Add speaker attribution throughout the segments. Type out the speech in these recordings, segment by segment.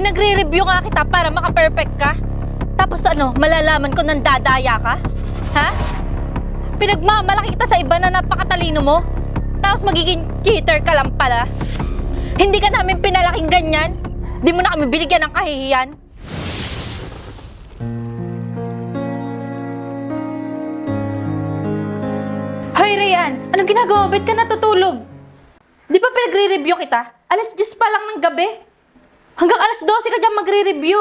Speaker 1: Pinagre-review nga kita para maka-perfect ka. Tapos ano, malalaman ko nang dadaya ka? Ha? Pinagmamalaki kita sa iba na napakatalino mo. Tapos magiging cheater ka lang pala. Hindi ka namin pinalaking ganyan. Di mo na kami binigyan ng kahihiyan. Hoy, Rayan! Anong ginagawa? Ba't ka natutulog? Di ba pinagre-review kita? Alas 10 pa lang ng gabi. Hanggang alas 12 ka dyan magre-review.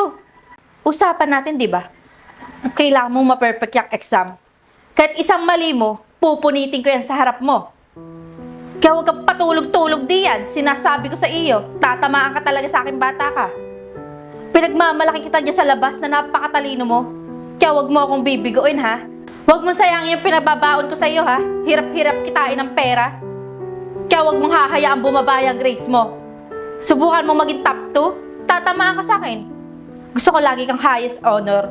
Speaker 1: Usapan natin, di ba? Kailangan mong ma-perfect yung exam. Kahit isang mali mo, pupunitin ko yan sa harap mo. Kaya huwag kang patulog-tulog diyan. Sinasabi ko sa iyo, tatamaan ka talaga sa akin bata ka. Pinagmamalaki kita dyan sa labas na napakatalino mo. Kaya huwag mo akong bibiguin ha. Huwag mo sayangin yung pinababaon ko sa iyo ha. Hirap-hirap kitain ng pera. Kaya huwag mong hahayaan bumaba yung grades mo. Subukan mo maging top 2, tatamaan ka sa akin. Gusto ko lagi kang highest honor.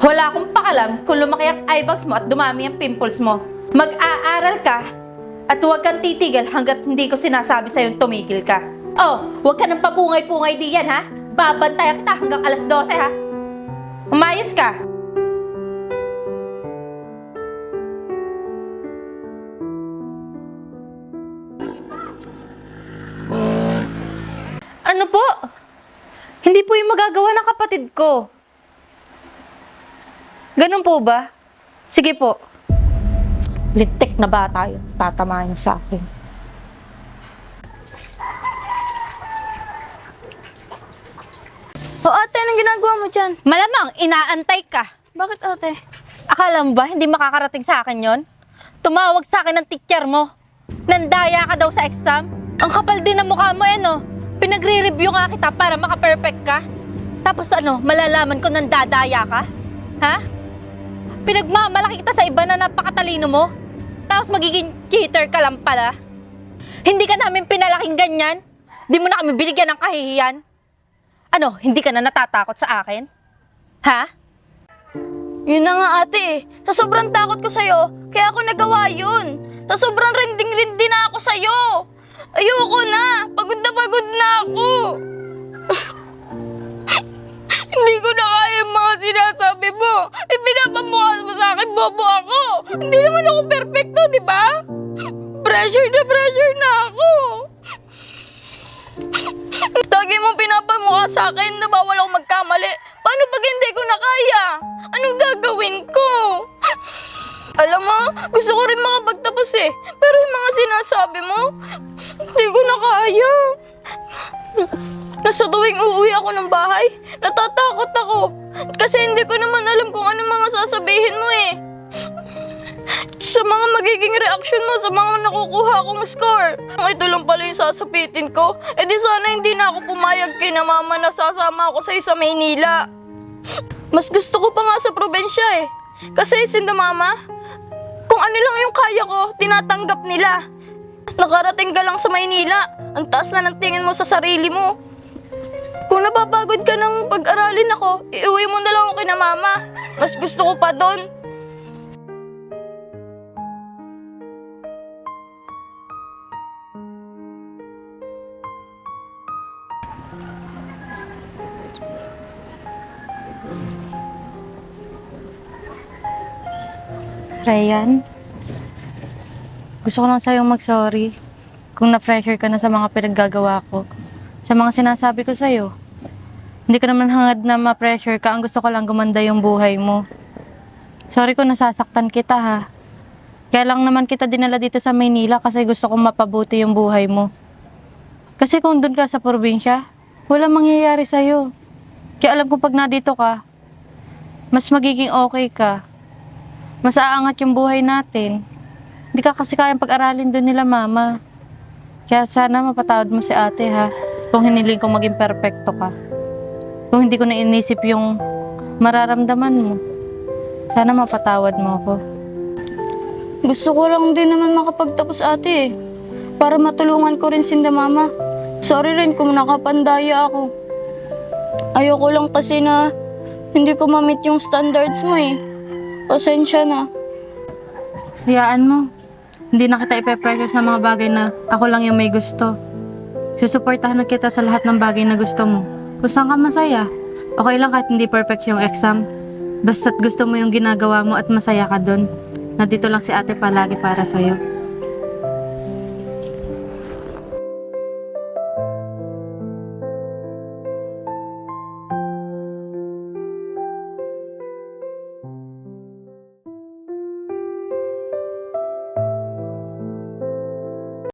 Speaker 1: Wala akong pakalam kung lumaki ang eye bags mo at dumami ang pimples mo. Mag-aaral ka at huwag kang titigil hanggat hindi ko sinasabi sa'yo tumigil ka. Oh, huwag ka nang papungay-pungay diyan ha. Babantayan kita hanggang alas 12 ha. Umayos ka. Ano po? Po yung magagawa ng kapatid ko. Ganun po ba? Sige po. Lintik na bata yun. Tatamaan niyo sa akin.
Speaker 2: O ate, anong ginagawa mo dyan?
Speaker 1: Malamang, inaantay ka.
Speaker 2: Bakit ate?
Speaker 1: Akala mo ba hindi makakarating sa akin yon? Tumawag sa akin ng teacher mo. Nandaya ka daw sa exam. Ang kapal din ng mukha mo eh no. Pinagre-review nga kita para maka-perfect ka. Tapos ano, malalaman ko nandadaya ka? Ha? Pinagmamalaki kita sa iba na napakatalino mo. Tapos magiging cheater ka lang pala. Hindi ka namin pinalaking ganyan. Di mo na kami binigyan ng kahihiyan. Ano, hindi ka na natatakot sa akin? Ha?
Speaker 2: Yun na nga ate eh. Sa sobrang takot ko sa'yo, kaya ako nagawa yun. Sa sobrang rinding-rindi na ako sa'yo. Ayoko na. Pagod na pagod na ako. Hindi ko na kaya yung mga sinasabi mo. Ipinapamukha mo sa akin, bobo ako. Hindi naman ako perfecto, di ba? Pressure na pressure na ako. Lagi mo pinapamukha sa akin na bawal ako magkamali. Paano pag hindi ko na kaya? Anong gagawin ko? Alam mo, gusto ko rin makapagtapos eh. Pero yung mga sinasabi mo, hindi ko na kaya. Nasa tuwing uuwi ako ng bahay, natatakot ako. Kasi hindi ko naman alam kung ano mga sasabihin mo eh. Sa mga magiging reaction mo sa mga nakukuha kong score. Ito lang pala yung sasapitin ko. E di sana hindi na ako pumayag kay na mama na sasama ako sa isa Maynila. Mas gusto ko pa nga sa probensya eh. Kasi sinda mama, kung ano lang yung kaya ko, tinatanggap nila. Nakarating ka lang sa Maynila, ang taas na ng tingin mo sa sarili mo. Kung napapagod ka ng pag-aralin ako, iuwi mo na lang ako kina mama. Mas gusto ko pa doon.
Speaker 1: Ryan, gusto ko lang sa'yo mag-sorry kung na-pressure ka na sa mga pinaggagawa ko. Sa mga sinasabi ko sa'yo. Hindi ko naman hangad na ma-pressure ka. Ang gusto ko lang gumanda yung buhay mo. Sorry kung nasasaktan kita ha. Kaya lang naman kita dinala dito sa Maynila kasi gusto kong mapabuti yung buhay mo. Kasi kung doon ka sa probinsya, walang mangyayari sa'yo. Kaya alam ko pag nandito ka, mas magiging okay ka mas aangat yung buhay natin. Hindi ka kasi kayang pag-aralin doon nila mama. Kaya sana mapatawad mo si ate ha. Kung hiniling kong maging perpekto ka. Kung hindi ko na inisip yung mararamdaman mo. Sana mapatawad mo ako.
Speaker 2: Gusto ko lang din naman makapagtapos ate eh. Para matulungan ko rin sinda mama. Sorry rin kung nakapandaya ako. Ayoko lang kasi na hindi ko ma-meet yung standards mo eh. Pasensya na.
Speaker 1: Siyaan mo. Hindi na kita ipe-pressure sa mga bagay na ako lang yung may gusto. Susuportahan na kita sa lahat ng bagay na gusto mo. kung saan ka masaya. Okay lang kahit hindi perfect yung exam. Basta't gusto mo yung ginagawa mo at masaya ka doon. Nandito lang si ate palagi para sa'yo.